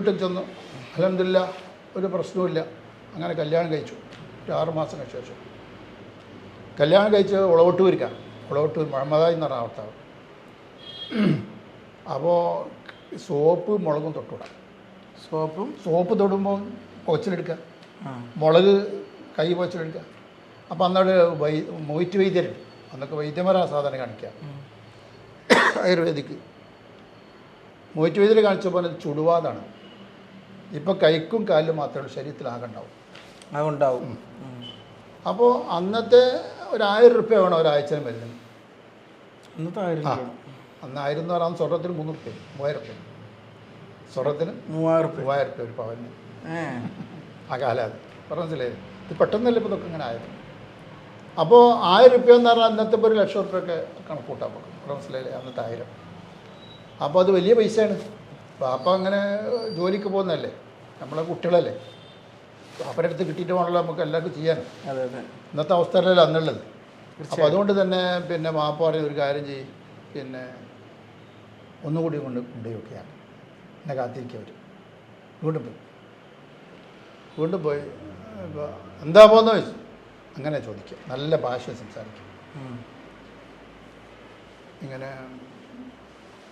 വീട്ടിൽ ചെന്നു. അലഹമില്ല ഒരു പ്രശ്നവുമില്ല. അങ്ങനെ കല്യാണം കഴിച്ചു. ഒരു ആറുമാസത്തിന് ശേഷം. കല്യാണം കഴിച്ച് ഉളവട്ടൂരിക്കാണ് ഉളവട്ടൂർ മുഹമ്മദായി എന്ന് പറഞ്ഞ ഭർത്താവ് അപ്പോൾ സോപ്പ് മുളകും തൊട്ടുവിടാം. സോപ്പും? സോപ്പ് തൊടുമ്പോൾ കൊച്ചിലെടുക്കുക മുളക് കൈ കൊച്ചിലെടുക്കുക അപ്പോൾ അന്നവിടെ വൈ മൊയ്റ്റ് വൈദ്യരുണ്ട് അന്നൊക്കെ വൈദ്യന്മാരാ സാധനം കാണിക്കുക. ആയുർവേദിക്ക്. മൊയ്റ്റ് വൈദ്യർ കാണിച്ചപ്പോൾ ചുടുവാതാണ്. ഇപ്പം കൈക്കും കാലിലും മാത്രമേ ഉള്ളൂ ശരീരത്തിൽ ആകണ്ടാവും അതുണ്ടാവും അപ്പോൾ അന്നത്തെ ഒരു ആയിരം റുപ്യ വേണം ഒരാഴ്ച മരുന്നിന് ഇന്നത്തെ ആയിരം ആ. അന്ന് ആയിരം എന്ന് പറയുന്നത് സ്വർണത്തിന് മൂന്ന് റുപ്യ മൂവായിരം റുപ്യ. സ്വർണത്തിന് മൂവായിരം റുപ്യ. മൂവായിരം റുപ്യ ഒരു പവന്. ആ കാലം പറഞ്ഞില്ലേ? ഇത് പെട്ടെന്നല്ലേ ഇപ്പോൾ ഇതൊക്കെ ഇങ്ങനെ ആയത്? അപ്പോൾ ആയിരം റുപ്യ എന്ന് പറഞ്ഞാൽ അന്നത്തെ ഒരു ലക്ഷം റുപ്യൊക്കെ കണക്കൂട്ടാൻ പറ്റും. മനസ്സിലായില്ലേ? അന്നത്തെ ആയിരം. അപ്പോൾ അത് വലിയ പൈസയാണ്. അപ്പോൾ അങ്ങനെ ജോലിക്ക് പോകുന്നതല്ലേ? നമ്മളെ കുട്ടികളല്ലേ? അവരുടെ അടുത്ത് കിട്ടിയിട്ട് വേണമല്ലോ നമുക്ക് എല്ലാവർക്കും ചെയ്യാൻ. അതെ അതെ. ഇന്നത്തെ അവസ്ഥയിലല്ല അന്നുള്ളത്. അപ്പോൾ അതുകൊണ്ട് തന്നെ പിന്നെ മാപ്പ പറയുന്ന ഒരു കാര്യം ചെയ്യും. പിന്നെ ഒന്നുകൂടി കൊണ്ട് കൊണ്ടുപോയി വെക്കുകയാണ് എന്നെ കാത്തിരിക്കുക അവർ വീണ്ടും പോയി. വീണ്ടും പോയി. എന്താ പോകുന്ന ചോദിച്ചു. അങ്ങനെ ചോദിക്കുക നല്ല ഭാഷ സംസാരിക്കും. ഇങ്ങനെ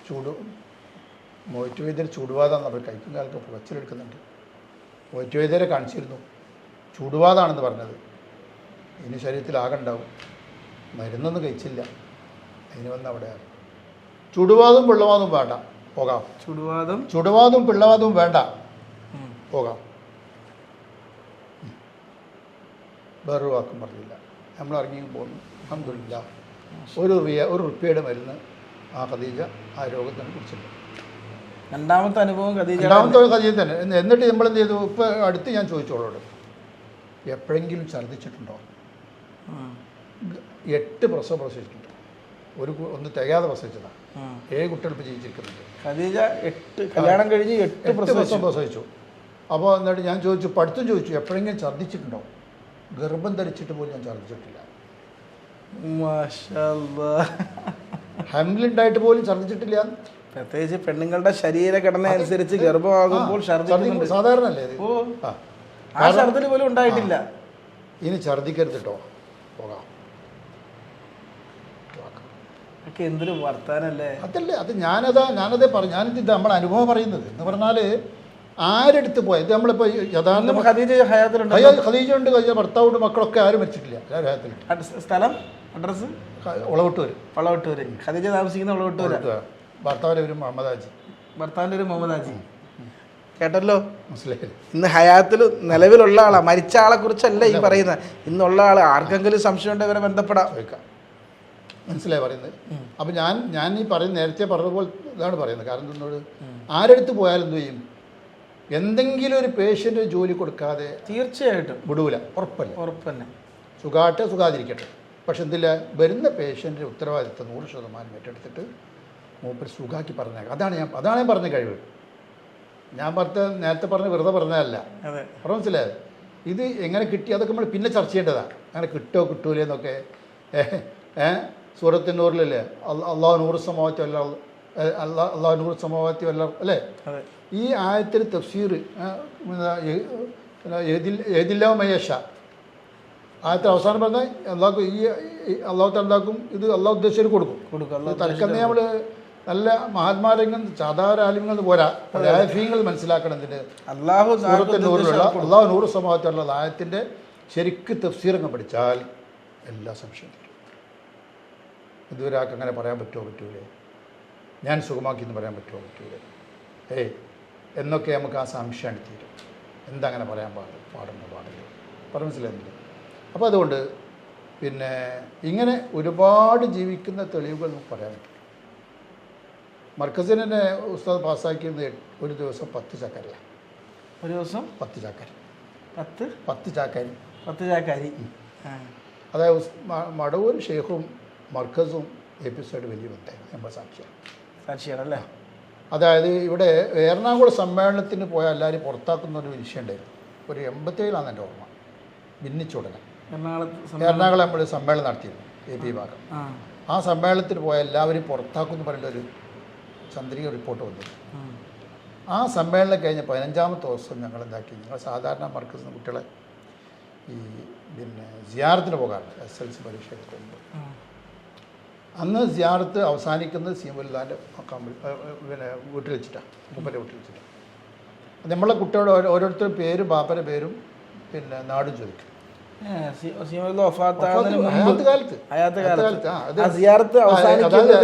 ചൂട് മോയിറ്റ് വൈദ്യർ ചൂടുവാതാന്ന് അവർ കഴിക്കും കാലത്ത് പുകച്ചിലെടുക്കുന്നുണ്ട്. മോയിറ്റ് വൈദ്യരെ കാണിച്ചിരുന്നു. ചൂടുവാതാണെന്ന് പറഞ്ഞത്. ഇനി ശരീരത്തിൽ ആകെ ഉണ്ടാവും മരുന്നൊന്നും കഴിച്ചില്ല. അതിന് വന്ന് അവിടെ ചുടുവാതും പിള്ളവാതും വേണ്ട. പോകാം. ചുടുവാതും ചുടുവാതും പിള്ളവാതും വേണ്ട. പോകാം. വേറൊരു വാക്കും പറഞ്ഞില്ല. നമ്മൾ ഇറങ്ങി പോന്നു അഹമ്മദില്ല ഒരു ഒരു റുപ്യയുടെ മരുന്ന് ആ ഖദീജ ആ രോഗത്തിന് കുറിച്ചില്ല. രണ്ടാമത്തെ അനുഭവം ഖദീജ രണ്ടാമത്തെ ഖദീജ തന്നെ. എന്നിട്ട് നമ്മൾ എന്ത് ചെയ്തു? ഇപ്പോൾ അടുത്ത് ഞാൻ ചോദിച്ചോളോട്. എപ്പോഴെങ്കിലും ഛർദ്ദിച്ചിട്ടുണ്ടോ? എട്ട് പ്രസവം പ്രസവിച്ചിട്ടുണ്ട്. ഒരു ഒന്ന് തികയാതെ പ്രസവിച്ചതാണ്. ഏഴ് കുട്ടികൾ ഇപ്പോൾ ജീവിച്ചിരിക്കുന്നുണ്ട്. ഖദീജ എട്ട് കല്യാണം കഴിഞ്ഞ് എട്ട് പ്രസവം പ്രസവിച്ചു. അപ്പോൾ എന്നിട്ട് ഞാൻ ചോദിച്ചു പഠിത്തം ചോദിച്ചു എപ്പോഴെങ്കിലും ഛർദ്ദിച്ചിട്ടുണ്ടോ? ഗർഭം ധരിച്ചിട്ട് പോലും ഞാൻ ഛർദ്ദിച്ചിട്ടില്ല. ഹെംലുണ്ടായിട്ട് പോലും ഛർദ്ദിച്ചിട്ടില്ല. പ്രത്യേകിച്ച് പെണ്ണുങ്ങളുടെ ശരീരഘടന അനുസരിച്ച് ഗർഭമാകുമ്പോൾ ഛർദ്ദിക്കുന്നുണ്ട്. ഇത്? ഓ ആ. ഛർദ്ദിൽ പോലും ഉണ്ടായിട്ടില്ല. ഇനി ഛർദ്ദിക്കരുത് കേട്ടോ പോകാം. ഒക്കെ എന്തൊരു വർത്താനല്ലേ? അതല്ലേ അത് ഞാനതാ ഞാനതേ പറഞ്ഞു ഞാനിത് ഇത് നമ്മുടെ അനുഭവം പറയുന്നത്. എന്ന് പറഞ്ഞാൽ ആരെടുത്ത് പോയാൽ ഇത് നമ്മളിപ്പോ യഥാർത്ഥ ഖദീജ ഉണ്ട് ഖദീജ ഭർത്താവുണ്ട് മക്കളൊക്കെ ആരും മരിച്ചിട്ടില്ല. എല്ലാവരും ഹയത്തിലുണ്ട് അഡ്രസ്- സ്ഥലം അഡ്രസ്സ്? ഉളവിട്ട് വരും വളവട്ടൂര് ഖദീജ താമസിക്കുന്ന വളവട്ടൂര് ഭർത്താവിന്റെ പേര് മുഹമ്മദ് ഹാജി ഭർത്താവിന്റെ ഒരു മുഹമ്മദ് ഹാജി കേട്ടല്ലോ? മനസ്സിലായി ഇന്ന് ഹയാത്തിൽ നിലവിലുള്ള ആളാ. മരിച്ച ആളെ കുറിച്ചല്ല ഈ പറയുന്നത്? ഇന്നുള്ള ആൾ ആർക്കെങ്കിലും സംശയം ഉണ്ടെങ്കിൽ ഇവരെ ബന്ധപ്പെടാം. ചോദിക്കാം. മനസ്സിലായി പറയുന്നത്? അപ്പം ഞാൻ ഞാൻ ഈ പറയുന്ന നേരത്തെ പറഞ്ഞതുപോലെ ഇതാണ് പറയുന്നത്. കാരണം എന്നോട്? ആരെടുത്ത് പോയാലും എന്ത് ചെയ്യും? എന്തെങ്കിലും ഒരു പേഷ്യന്റ് ജോലി കൊടുക്കാതെ തീർച്ചയായിട്ടും. വിടൂല. ഉറപ്പല്ല. ഉറപ്പന്നെ. സുഖമായിട്ട് സുഖാട്ടെ സുഖാതിരിക്കട്ടെ. പക്ഷെ എന്തില്ല? വരുന്ന പേഷ്യന്റെ ഉത്തരവാദിത്തം നൂറ് ശതമാനം ഏറ്റെടുത്തിട്ട് മൂപ്പര് സുഖാക്കി പറഞ്ഞേക്കാം. അതാണ് ഞാൻ അതാണ് ഞാൻ പറഞ്ഞ കഴിവ്. ഞാൻ പറഞ്ഞ നേരത്തെ പറഞ്ഞ വെറുതെ പറഞ്ഞതല്ല. പറഞ്ഞ മനസ്സിലായത് ഇത് എങ്ങനെ കിട്ടി? അതൊക്കെ നമ്മൾ പിന്നെ ചർച്ച ചെയ്യേണ്ടതാണ് അങ്ങനെ കിട്ടോ കിട്ടൂലേ എന്നൊക്കെ. ഏഹ് സൂറത്തിൻ സൂറത്തിനൂറിലല്ലേ അള്ളാഹു നൂറ് സമവാത്തി വല്ല അള്ളാഹ് അള്ളാഹു നൂറ് സമവാത്തി വല്ല അല്ലേ? ഈ ആയത്തിൽ തഫ്സീർ ഏതില്ലാ മയേഷ ആയത്തിൽ അവസാനം പറഞ്ഞാൽ അള്ളാഹ് ഈ അള്ളാഹു തണ്ടാക്കും ഇത് അള്ളാഹു ഉദ്ദേശിച്ചു കൊടുക്കും. കൊടുക്കും. തലക്കന്നെ തൽക്കന്നെ നമ്മൾ നല്ല മഹാത്മാരെങ്കിലും സാധാരണ പോരാ. ആയഫീങ്ങൾ മനസ്സിലാക്കണം ഇതിന്റെ അള്ളാഹു നൂറിലുള്ള അള്ളാഹു നൂറ് സമൂഹത്തിലുള്ള ആയത്തിന്റെ ശരിക്ക് തഫ്സീറങ്ങ് പഠിച്ചാൽ എല്ലാ സംശയം തീരും. ഇതുവരെ ആൾക്ക് അങ്ങനെ പറയാൻ പറ്റുമോ പറ്റൂലേ? ഞാൻ സുഖമാക്കി എന്ന് പറയാൻ പറ്റുമോ പറ്റൂലേ? ഏയ് എന്നൊക്കെ നമുക്ക് ആ സംശയം തീരും. എന്താ അങ്ങനെ പറയാൻ പാടില്ല പാടുന്ന പാടില്ല പറഞ്ഞു മനസ്സിലായിരുന്നില്ല അപ്പോൾ അതുകൊണ്ട് പിന്നെ ഇങ്ങനെ ഒരുപാട് ജീവിക്കുന്ന തെളിവുകൾ നമുക്ക് പറയാൻ പറ്റും. മർക്കസിനെ തന്നെ ഉസ്താദ് പാസ്സാക്കിയത് ഒരു ദിവസം പത്ത് ചാക്കരല്ല ഒരു ദിവസം? പത്ത് ചാക്കരി. പത്ത്? പത്ത് ചാക്കരി. പത്ത് ചാക്കാരി. അതായത് മടവൂർ ഷെയ്ഖും മർക്കസും എപ്പിസോഡ് വലിയ ബന്ധമായിരുന്നു നമ്മൾ സാക്ഷിയാണ്. സാക്ഷിയാണ് അല്ലേ അതായത് ഇവിടെ എറണാകുളം സമ്മേളനത്തിന് പോയ എല്ലാവരും പുറത്താക്കുന്ന ഒരു വിഷയം ഉണ്ടായിരുന്നു. ഒരു എൺപത്തേഴിലാണ് എന്റെ ഓർമ്മ. ഭിന്നിച്ചുടനെ എറണാകുളത്ത് സം- എറണാകുളം നമ്മൾ സമ്മേളനം നടത്തിയിരുന്നു. എ പി ഭാഗം ആ സമ്മേളനത്തിന് പോയ എല്ലാവരും പുറത്താക്കുമെന്ന് പറഞ്ഞിട്ട് ഒരു ചന്ദ്രിക റിപ്പോർട്ട് വന്നു. ആ സമ്മേളനം കഴിഞ്ഞ പതിനഞ്ചാമത്തെ ദിവസം ഞങ്ങൾ എന്താക്കി? ഞങ്ങൾ സാധാരണ മർക്കസ് കുട്ടികളെ ഈ പിന്നെ സിയാറത്തിന് പോകാറുണ്ട് എസ് എൽ സി പരീക്ഷയ്ക്ക് മുമ്പ് അന്ന് സിയാറത്ത് അവസാനിക്കുന്നത് സീമുല്ലാന്റെ പിന്നെ വീട്ടിൽ വെച്ചിട്ടാണ് മൂപ്പന്റെ വീട്ടിൽ വെച്ചിട്ടാണ് നമ്മളെ കുട്ടികളുടെ ഓരോ- ഓരോരുത്തരും പേരും ബാപ്പന്റെ പേരും പിന്നെ നാടും ചോദിക്കും. കാലത്ത്. കാലത്ത്.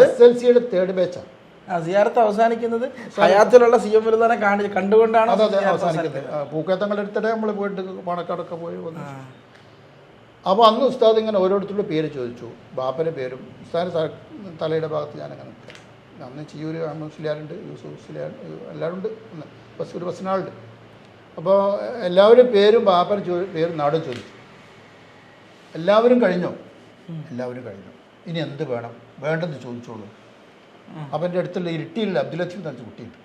എസ് എൽ സിയുടെ തേർഡ് ബാച്ചാണ് ആ സിയാറത്ത് അവസാനിക്കുന്നത് ഹയാത്തിലുള്ള സി എം വലുതാനെ കാണി കണ്ടുകൊണ്ടാണ് പൂക്കേത്തങ്ങളെടുത്തിട്ടേ അതെ സിയാറത്ത് അവസാനിക്കുന്നത്. പൂക്കത്തങ്ങളുടെ അടുത്തിടെ നമ്മൾ പോയിട്ട് പാണക്കാടൊക്കെ പോയി വന്നു. അപ്പോൾ അന്ന് ഉസ്താദ് ഇങ്ങനെ ഓരോരുത്തരുടെ പേര് ചോദിച്ചു. ബാപ്പന്റെ പേരും ഉസ്താദിന്റെ തലയുടെ ഭാഗത്ത് നിൽക്കുക. അന്ന് ചിയൂര് അഹമ്മദ് മുസ്ലിയാരുണ്ട് യൂസുഫ് മുസ്ലിയാർ എല്ലാവരും ഉണ്ട് അന്ന്. ബസ് ഒരു ബസ്സിനാളുണ്ട്. അപ്പോൾ എല്ലാവരും പേരും ബാപ്പന്റെ ചോ പേരും നാടും ചോദിച്ചു. എല്ലാവരും കഴിഞ്ഞോ? എല്ലാവരും കഴിഞ്ഞു. ഇനി എന്ത് വേണം? വേണ്ടെന്ന് ചോദിച്ചോളൂ. അപ്പം എന്റെ അടുത്തുള്ള ഇരിട്ടിയിലുള്ള അബ്ദുൽ ലത്തീഫ് എന്ന് പറഞ്ഞ കുട്ടിയുണ്ട്.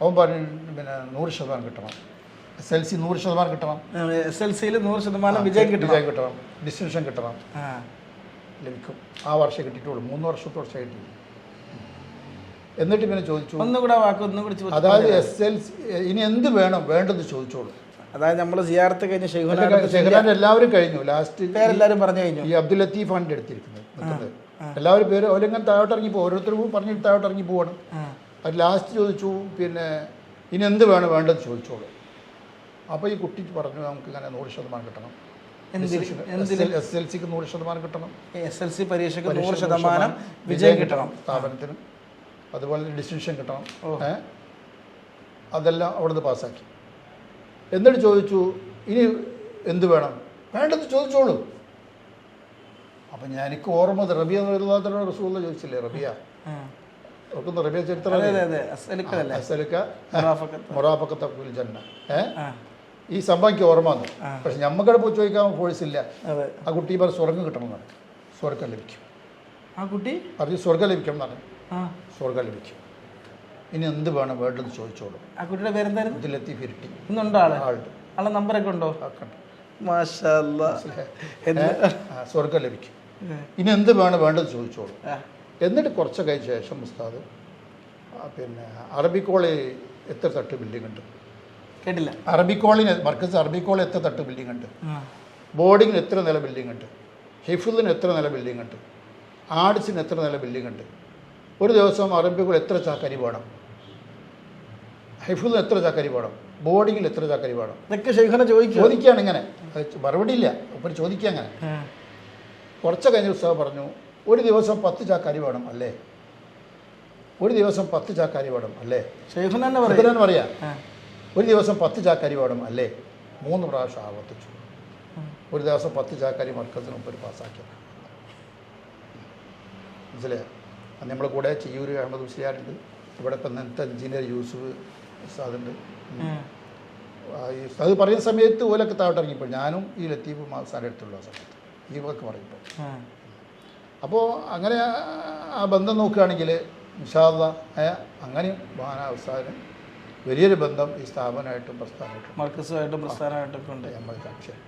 അവൻ പറഞ്ഞു പിന്നെ നൂറ് ശതമാനം കിട്ടണം. എസ് എൽ സി നൂറ് ശതമാനം കിട്ടണം. എസ് എൽ സിയിൽ നൂറ് ശതമാനം വിജയം കിട്ടണം വിജയം കിട്ടണം. ഡിസ്റ്റിങ്ഷൻ കിട്ടണം. ലഭിക്കും. ആ വർഷം കിട്ടിയിട്ടുള്ളൂ. മൂന്ന് വർഷത്തെ വർഷം കിട്ടി എന്നിട്ട് പിന്നെ ചോദിച്ചു. ഒന്നുകൂടെ വാക്ക് ഒന്നുകൂടി അതായത് എസ് എൽ സി ഇനി എന്ത് വേണം? വേണ്ടെന്ന് ചോദിച്ചോളൂ. അതായത് നമ്മൾ സിയാർത്ത് കഴിഞ്ഞ ഷെഹുലാൻ എല്ലാവരും കഴിഞ്ഞു. ലാസ്റ്റ് എല്ലാവരും പറഞ്ഞു കഴിഞ്ഞു. ഈ അബ്ദുൽ ലത്തീഫാണ് ആണ് എടുത്തിരിക്കുന്നത് എല്ലാവരും പേര് അവരെങ്ങനെ താഴോട്ട് ഇറങ്ങി പോകും. ഓരോരുത്തർക്കും പറഞ്ഞ് താഴോട്ട് ഇറങ്ങി പോവാണ്. അത് ലാസ്റ്റ് ചോദിച്ചു പിന്നെ ഇനി എന്ത് വേണം വേണ്ടത് ചോദിച്ചോളൂ. അപ്പോൾ ഈ കുട്ടി പറഞ്ഞു നമുക്ക് ഇങ്ങനെ നൂറ് ശതമാനം കിട്ടണം. എസ് എൽ സിക്ക് നൂറ് ശതമാനം കിട്ടണം. എസ് എൽ സി പരീക്ഷയ്ക്ക് നൂറ് ശതമാനം വിജയം കിട്ടണം സ്ഥാപനത്തിന്. അതുപോലെ ഡിസ്റ്റിങ്ഷൻ കിട്ടണം. അതെല്ലാം അവിടുന്ന് പാസ്സാക്കി. എന്നിട്ട് ചോദിച്ചു ഇനി എന്ത് വേണം? വേണ്ടത് ചോദിച്ചോളൂ. അപ്പം ഞാൻ എനിക്ക് ഓർമ്മ റബിയ നിർദ്ദാത്തനോട് റസൂള്ള ചോദിച്ചില്ലേ റബിയ. ഓർക്കുന്ന റബിയ ചരിത്രം മുറാഫക്കത്ത്. ജന്ന. ഏ? ഈ സംഭവം എനിക്ക് ഓർമ്മ വന്നു. പക്ഷെ ഞമ്മക്കടെ പോയി ചോദിക്കാൻ ഫോഴ്സ് ഇല്ല. ആ കുട്ടി പറഞ്ഞ സ്വർഗം കിട്ടണമെന്നാണ് സ്വർഗം ലഭിക്കും. ആ കുട്ടി? പറഞ്ഞു സ്വർഗം ലഭിക്കണം എന്നാണ്. സ്വർഗം ലഭിക്കും. ഇനി എന്ത് വേണം വേണ്ടത് ചോദിച്ചോളൂ. ആ കുട്ടിയുടെ പേരെന്തായിരുന്നു? ഇതിലെത്തി ഫിരിട്ടി. ഇന്നുണ്ടോ ആൾ? ആളുണ്ട്. ആളെ നമ്പറൊക്കെ ഉണ്ടോ? സ്വർഗം ലഭിക്കും. ഇനി എന്ത് വേണം വേണ്ടത് ചോദിച്ചോളൂ. എന്നിട്ട് കുറച്ച് കഴിഞ്ഞ ശേഷം ഉസ്താദ് പിന്നെ അറബിക്കോളി എത്ര തട്ട് ബിൽഡിംഗ് ഉണ്ട്? കേട്ടില്ല. അറബിക്കോളിന് മർക്കസ് അറബിക്കോളി എത്ര തട്ട് ബിൽഡിംഗ് ഉണ്ട്? ബോർഡിങ്ങിന് എത്ര നില ബിൽഡിംഗ് ഉണ്ട്? ഹിഫുദിന് എത്ര നില ബിൽഡിംഗ് ഉണ്ട്? ആർട്സിന് എത്ര നില ബിൽഡിംഗ് ഉണ്ട്? ഒരു ദിവസം അറബിക്കോൾ എത്ര ചാക്കരി വേണം? ഹൈഫുദിന് എത്ര ചാക്കരി വേണം? ബോർഡിങ്ങിൽ എത്ര ചാക്കരി വേണം? ഇതൊക്കെ ചോദിക്കുകയാണ് ഇങ്ങനെ. മറുപടിയില്ല മറുപടി ഇല്ല. ഒപ്പം ചോദിക്കുക അങ്ങനെ. കുറച്ച് കഴിഞ്ഞ ഉത്സവം പറഞ്ഞു ഒരു ദിവസം പത്ത് ചാക്കാരി വേണം അല്ലേ? ഒരു ദിവസം പത്ത് ചാക്കാരി വേണം അല്ലേ? ഷെയ്ഖുൻ തന്നെ പറയും. ഒരു ദിവസം പത്ത് ചാക്കാരി വേണം അല്ലേ? മൂന്ന് പ്രാവശ്യം ആവർത്തിച്ചു. ഒരു ദിവസം പത്ത് ചാക്കാരി മർക്കത്തിന് മുമ്പ് പാസ്സാക്കി. മനസ്സിലായോ? നമ്മുടെ കൂടെ ചെയ്യൂർ അഹമ്മദ് ഹുസിയാറുണ്ട് ഇവിടെ ഇപ്പം ഇന്നത്തെ എഞ്ചിനീയർ യൂസുഫ് സാദുണ്ട്. അത് പറയുന്ന സമയത്ത് ഓലൊക്കെ താഴോട്ട് ഇറങ്ങിപ്പോൾ ഞാനും ഈ ലത്തീഫ് മാസാന്റെ അടുത്തുള്ള സമയത്ത്. ഈ വർക്ക് പറയുമ്പോൾ അപ്പോൾ അങ്ങനെ ആ ബന്ധം നോക്കുകയാണെങ്കിൽ നിഷാദ അങ്ങനെയും മഹാനാവസ്ഥാനും വലിയൊരു ബന്ധം ഈ സ്ഥാപനമായിട്ടും പ്രസ്ഥാനമായിട്ടും മർക്കസുമായിട്ടും പ്രസ്ഥാനമായിട്ടൊക്കെ ഉണ്ട്. നമ്മൾ സാക്ഷ്യം